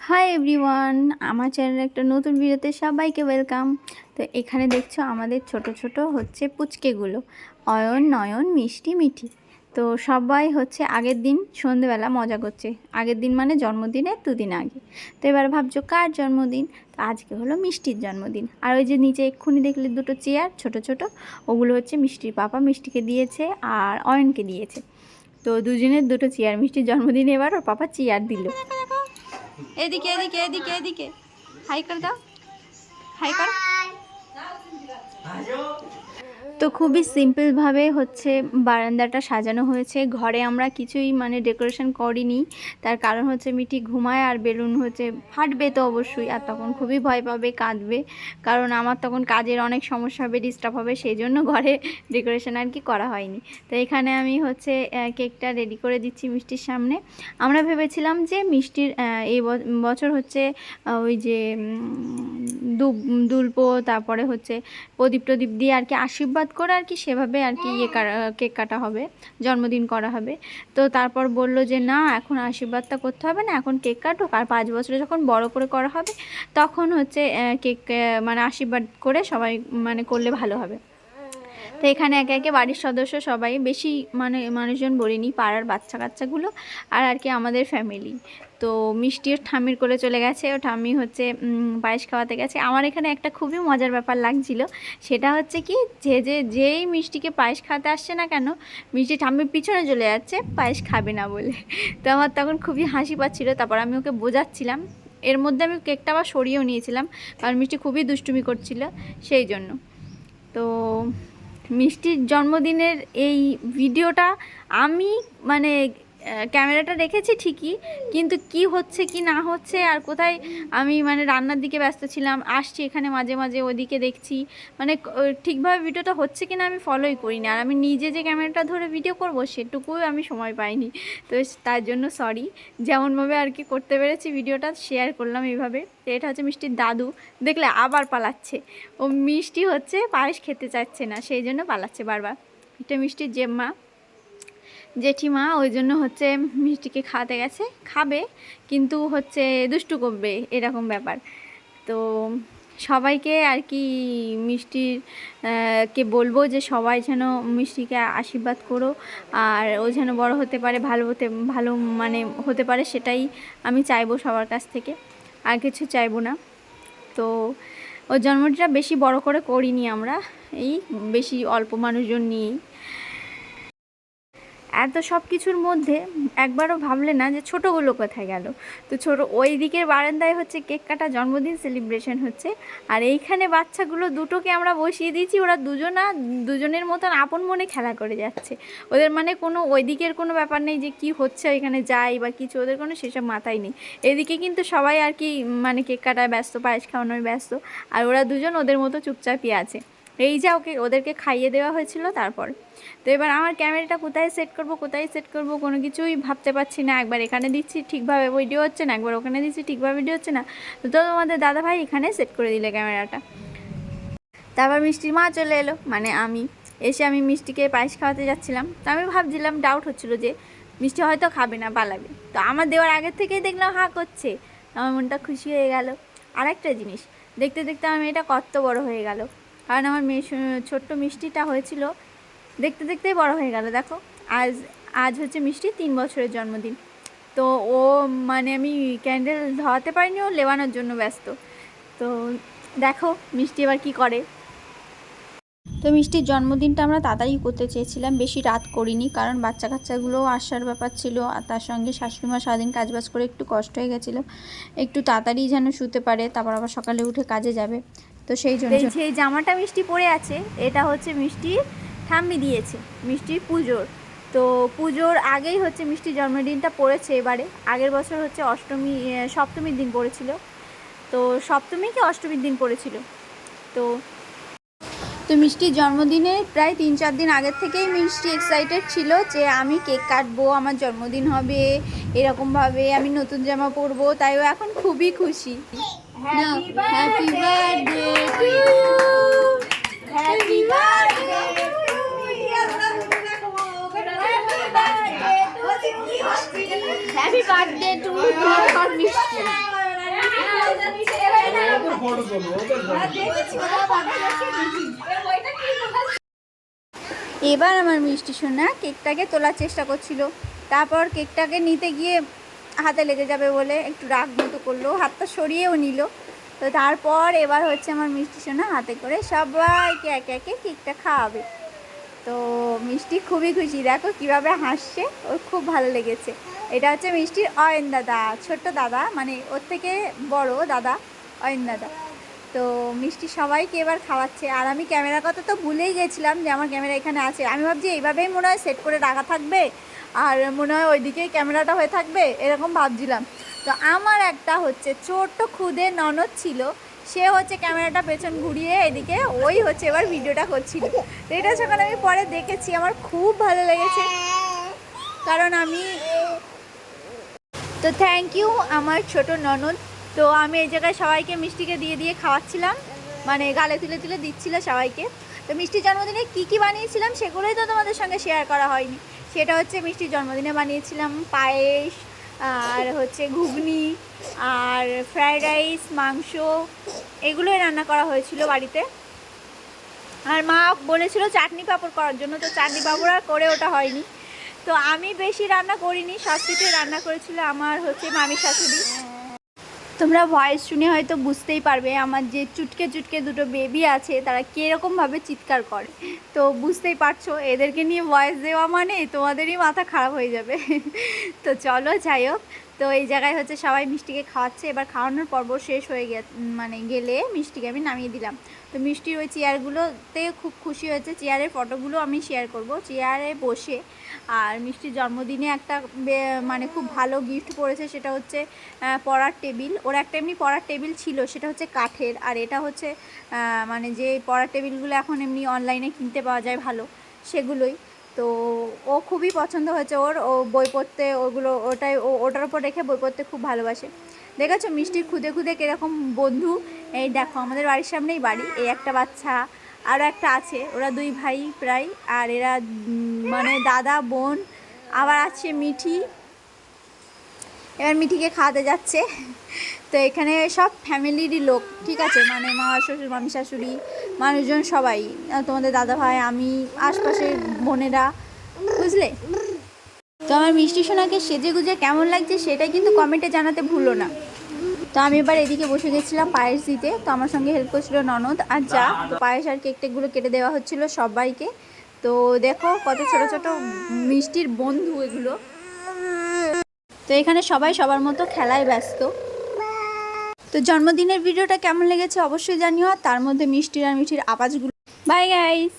Hi everyone আমার চ্যানেলে একটা নতুন ভিডিওতে সবাইকে ওয়েলকাম তো এখানে দেখছ আমাদের ছোট ছোট হচ্ছে পুচকেগুলো, অয়ন, নয়ন, মিষ্টি, মিঠি। তো সবাই হচ্ছে আগের দিন সন্ধেবেলা মজা করছে। আগের দিন মানে জন্মদিনের দুদিন আগে। তো এবার ভাবছ কার জন্মদিন? তো আজকে হলো মিষ্টির জন্মদিন। আর ওই যে নিচে এক্ষুনি দেখলে দুটো চেয়ার ছোট ছোট, ওগুলো হচ্ছে মিষ্টির পাপা মিষ্টিকে দিয়েছে আর অয়নকে দিয়েছে। তো দুজনের দুটো চেয়ার মিষ্টির জন্মদিনে এবার ওর পাপা চেয়ার দিল। এদিকে এদিকে এদিকে এদিকে। হাই কর দাও হাই কর তো খুবই সিম্পলভাবে হচ্ছে বারান্দাটা সাজানো হয়েছে। ঘরে আমরা কিছুই মানে ডেকোরেশন করিনি। তার কারণ হচ্ছে মিটি ঘুমায় আর বেলুন হচ্ছে ফাটবে তো অবশ্যই। আর তখন খুবই ভয় পাবে, কাঁদবে। কারণ আমার তখন কাজের অনেক সমস্যা হবে ডিস্টার্ব হবে, সেই জন্য ঘরে ডেকোরেশন আর কি করা হয়নি। তো এখানে আমি হচ্ছে কেকটা রেডি করে দিচ্ছি মিষ্টির সামনে। আমরা ভেবেছিলাম যে মিষ্টির এই বছর হচ্ছে ওই যে দুব, দুলপো, তারপরে হচ্ছে প্রদীপ টদীপ দিয়ে আর কি আশীর্বাদ করে আর কি সেভাবে আর কি ইয়ে কেক কাটা হবে, জন্মদিন করা হবে। তো তারপর বলল যে, না, এখন আশীর্বাদটা করতে হবে না, এখন কেক কাটুক। আর পাঁচ বছরে যখন বড় করে করা হবে, তখন হচ্ছে কেক মানে আশীর্বাদ করে সবাই মানে করলে ভালো হবে। তো এখানে একে একে বাড়ির সদস্য সবাই বেশি মানে মানুষজন বলিনি, পাড়ার বাচ্চা কাচ্চাগুলো আর আর কি আমাদের ফ্যামিলি তো মিষ্টিও ঠাম্মির করে চলে গেছে, ও ঠাম্মি হচ্ছে পায়েস খাওয়াতে গেছে। আমার এখানে একটা খুবই মজার ব্যাপার লাগছিল, সেটা হচ্ছে কি, যে যে, যেই মিষ্টিকে পায়েস খাওয়াতে আসছে না কেন, মিষ্টি ঠাম্মির পিছনে চলে যাচ্ছে, পায়েস খাবে না বলে। তো আমার তখন খুবই হাসি পাচ্ছিল, তারপর আমি ওকে বোঝাচ্ছিলাম। এর মধ্যে আমি কেকটা আবার সরিয়েও নিয়েছিলাম, কারণ মিষ্টি খুবই দুষ্টুমি করছিল, সেই জন্য। তো মিষ্টির জন্মদিনের এই ভিডিওটা আমি মানে ক্যামেরাটা রেখেছি ঠিকই, কিন্তু কি হচ্ছে, কি না হচ্ছে, আর কোথায় আমি মানে রান্নার দিকে ব্যস্ত ছিলাম, আসছি এখানে মাঝে মাঝে ওদিকে দেখছি মানে ঠিকভাবে ভিডিওটা হচ্ছে কি না আমি ফলোই করি না আর আমি নিজে যে ক্যামেরাটা ধরে ভিডিও করব সেটুকুই আমি সময় পাইনি, তো তার জন্য সরি যেমনভাবে আর কি করতে পেরেছি ভিডিওটা শেয়ার করলাম এইভাবে তো এটা হচ্ছে মিষ্টির দাদু, দেখলে আবার পালাচ্ছে, ও মিষ্টি হচ্ছে পায়েস খেতে চাচ্ছে না, সেই জন্য পালাচ্ছে বারবার, এটা মিষ্টির জেম্মা জেঠিমা ওই জন্য হচ্ছে মিষ্টিকে খাওয়াতে গেছে, খাবে, কিন্তু হচ্ছে দুষ্টু করবে এরকম ব্যাপার। তো সবাইকে আর কি মিষ্টির কে বলব যে সবাই যেন মিষ্টিকে আশীর্বাদ করো, আর ও যেন বড় হতে পারে, ভালো হতে, ভালো মানে হতে পারে সেটাই আমি চাইব সবার কাছ থেকে, আর কিছু চাইব না। তো ওর জন্মদিনটা বেশি বড় করে করিনি আমরা, এই বেশি অল্প মানুষজন নিয়েই। এত সব কিছুর মধ্যে একবারও ভাবলে না যে ছোটোগুলো কোথায় গেল। তো ছোট ওই দিকের বারান্দায় হচ্ছে কেক কাটা জন্মদিন সেলিব্রেশন হচ্ছে। আর এইখানে বাচ্চাগুলো দুটোকে আমরা বসিয়ে দিয়েছি, ওরা দুজনা দুজনের মতন আপন মনে খেলা করে যাচ্ছে। ওদের মানে কোনো ওই দিকের কোনো ব্যাপার নেই যে কি হচ্ছে, ওইখানে যাই বা কিছু, ওদের কোনো সেসব মাথায় নেই। এদিকে কিন্তু সবাই আর কি মানে কেক কাটায় ব্যস্ত, পায়েস খাওয়ানোয় ব্যস্ত। আর ওরা দুজন ওদের মতো চুপচাপই আছে। এই যা ওকে, ওদেরকে খাইয়ে দেওয়া হয়েছিল তারপর। তো এবার আমার ক্যামেরাটা কোথায় সেট করব, কোথায় সেট করব, কোনো কিছুই ভাবতে পারছি না। একবার এখানে দিচ্ছি, ঠিকভাবে ভিডিও হচ্ছে না, একবার ওখানে দিচ্ছি, ঠিকভাবে ভিডিও হচ্ছে না। তো তোমাদের দাদা ভাই এখানে সেট করে দিলে ক্যামেরাটা। তারপর মিষ্টির মা চলে এলো মানে আমি। এসে আমি মিষ্টিকে পায়েস খাওয়াতে যাচ্ছিলাম। তো আমি ভাবছিলাম ডাউট হচ্ছিল যে মিষ্টি হয়তো খাবে না পালাবে তো আমার দেওয়ার আগের থেকেই দেখলাম, হা করছে। আমার মনটা খুশি হয়ে গেল। আরেকটা জিনিস, দেখতে দেখতে আমার মেয়েটা কত বড় হয়ে গেল। কারণ আমার ছোট্ট মিষ্টিটা হয়েছিল, দেখতে দেখতেই বড় হয়ে গেল, দেখো। আজ আজ হচ্ছে মিষ্টি তিন বছরের জন্মদিন। তো ও মানে আমি ক্যান্ডেল ধরাতে পারিনি, ও লেবানোর জন্য ব্যস্ত। তো দেখো মিষ্টি এবার কি করে। তো মিষ্টির জন্মদিনটা আমরা তাড়াতাড়ি করতে চেয়েছিলাম, বেশি রাত করিনি, কারণ বাচ্চা কাচ্চাগুলোও আসার ব্যাপার ছিল, আর তার সঙ্গে শাশুড়িমা সারাদিন কাজবাজ করে একটু কষ্ট হয়ে গেছিল। একটু তাড়াতাড়ি যেন শুতে পারে, তারপর আবার সকালে উঠে কাজে যাবে। তো সেই জন্য যে জামাটা মিষ্টি পরে আছে এটা হচ্ছে মিষ্টি ঠাম্মি দিয়েছে মিষ্টির পুজোর। তো পুজোর আগেই হচ্ছে মিষ্টির জন্মদিনটা পড়েছে এবারে। আগের বছর হচ্ছে অষ্টমী সপ্তমীর দিন পড়েছিল। তো সপ্তমী কি অষ্টমীর দিন পড়েছিল? তো তো মিষ্টির জন্মদিনে প্রায় তিন চার দিন আগের থেকেই মিষ্টি এক্সাইটেড ছিল যে আমি কেক কাটবো আমার জন্মদিন হবে এরকমভাবে আমি নতুন জামা পরবো তাইও এখন খুবই খুশি। Happy birthday to happy happy birthday to মিষ্টি ফটো তোলো ওদের photo এবার আমার মিষ্টি সোনা কেকটাকে তোলার চেষ্টা করছিল। তারপর কেকটাকে নিতে গিয়ে হাতে লেগে যাবে বলে একটু রাগ মতো করল, হাতটা সরিয়েও নিল। তো তারপর এবার হচ্ছে আমার মিষ্টি সোনা হাতে করে সবাইকে একে একে কেকটা খাওয়াবে। তো মিষ্টি খুবই খুশি, দেখো কীভাবে হাসছে, ওর খুব ভালো লেগেছে। এটা হচ্ছে মিষ্টির অয়ন দাদা, ছোট্ট দাদা মানে ওর থেকে বড় দাদা অয়ন দাদা। তো মিষ্টি সবাইকে এবার খাওয়াচ্ছে। আর আমি ক্যামেরার কথা তো ভুলেই গেছিলাম যে আমার ক্যামেরা এখানে আছে। আমি ভাবছি এইভাবেই মনে হয় সেট করে রাখা থাকবে আর মনে হয় ওইদিকেই ক্যামেরাটা হয়ে থাকবে, এরকম ভাবছিলাম। তো আমার একটা হচ্ছে ছোট্ট খুদে ননদ ছিল, সে হচ্ছে ক্যামেরাটা পেছন ঘুরিয়ে এদিকে ওই হচ্ছে এবার ভিডিওটা করছিল। তো এটা যখন আমি পরে দেখেছি, আমার খুব ভালো লেগেছে। কারণ আমি তো থ্যাংক ইউ আমার ছোট ননদ। তো আমি এই জায়গায় সবাইকে মিষ্টিকে দিয়ে দিয়ে খাওয়াচ্ছিলাম। মানে গালে তুলে তুলে দিচ্ছিল সবাইকে। তো মিষ্টির জন্মদিনে কী কী বানিয়েছিলাম সেগুলোই তো তোমাদের সঙ্গে শেয়ার করা হয়নি। সেটা হচ্ছে মিষ্টির জন্মদিনে বানিয়েছিলাম পায়েস, আর হচ্ছে ঘুগনি, আর ফ্রায়েড রাইস মাংস, এগুলোই রান্না করা হয়েছিল বাড়িতে। আর মা বলেছিল চাটনি পাঁপড় করার জন্য, তো চাটনি পাঁপড় আর করে ওটা হয়নি। তো আমি বেশি রান্না করিনি সব কিছুই রান্না করেছিল আমার হচ্ছে মামি শাশুড়ি। তোমরা ভয়েস শুনে হয়তো বুঝতেই পারবে আমার যে চুটকে চুটকে দুটো বেবি আছে, তারা কীরকমভাবে চিৎকার করে। তো বুঝতেই পারছ, এদেরকে নিয়ে ভয়েস দেওয়া মানে তোমাদেরই মাথা খারাপ হয়ে যাবে। তো চলো যাই হোক তো এই জায়গায় হচ্ছে সবাই মিষ্টিকে খাওয়াচ্ছে। এবার খাওয়ানোর পর্ব শেষ হয়ে গে মানে গেলে মিষ্টিকে আমি নামিয়ে দিলাম। তো মিষ্টির ওই চেয়ারগুলোতে খুব খুশি হয়েছে। চেয়ারের ফটোগুলো আমি শেয়ার করব। চেয়ারে বসে আর মিষ্টির জন্মদিনে একটা মানে খুব ভালো গিফট পড়েছে। সেটা হচ্ছে পড়ার টেবিল। ওর একটা এমনি পড়ার টেবিল ছিল, সেটা হচ্ছে কাঠের। আর এটা হচ্ছে মানে যে পড়ার টেবিলগুলো এখন এমনি অনলাইনে কিনতে পাওয়া যায় ভালো, সেগুলোই। তো ও খুবই পছন্দ হয়েছে ওর। ও বই পড়তে ওগুলো ওটাই ও ওটার উপর রেখে বই পড়তে খুব ভালোবাসে। দেখেছ মিষ্টির খুদে খুদে কীরকম বন্ধু? এই দেখো আমাদের বাড়ির সামনেই বাড়ি, এই একটা বাচ্চা, আরও একটা আছে, ওরা দুই ভাই প্রায়, আর এরা মানে দাদা, বোন, আবার আছে মিঠি এবার মিঠিকে খাওয়াতে যাচ্ছে। তো এখানে সব ফ্যামিলিরই লোক, ঠিক আছে? মানে মামা শ্বশুর, মামি, শাশুড়ি, মানুষজন সবাই। তোমাদের দাদা ভাই, আমি, আশপাশের বোনেরা, বুঝলে? তো আমার মিষ্টি সোনাকে সেজে গুজে কেমন লাগছে সেটা কিন্তু কমেন্টে জানাতে ভুলো না। তো আমি এবার এদিকে বসে গেছিলাম পায়েস দিতে তো আমার সঙ্গে হেল্প করছিল ননদ আর যা। পায়েস আর কেক টেকগুলো কেটে দেওয়া হচ্ছিল সবাইকে। তো দেখো কত ছোট ছোট মিষ্টির বন্ধু এগুলো। তো এখানে সবাই সবার মতো খেলায় ব্যস্ত। তো জন্মদিনের ভিডিওটা কেমন লেগেছে অবশ্যই জানিও, আর তার মধ্যে মিষ্টির আর মিষ্টির আওয়াজগুলো। Bye guys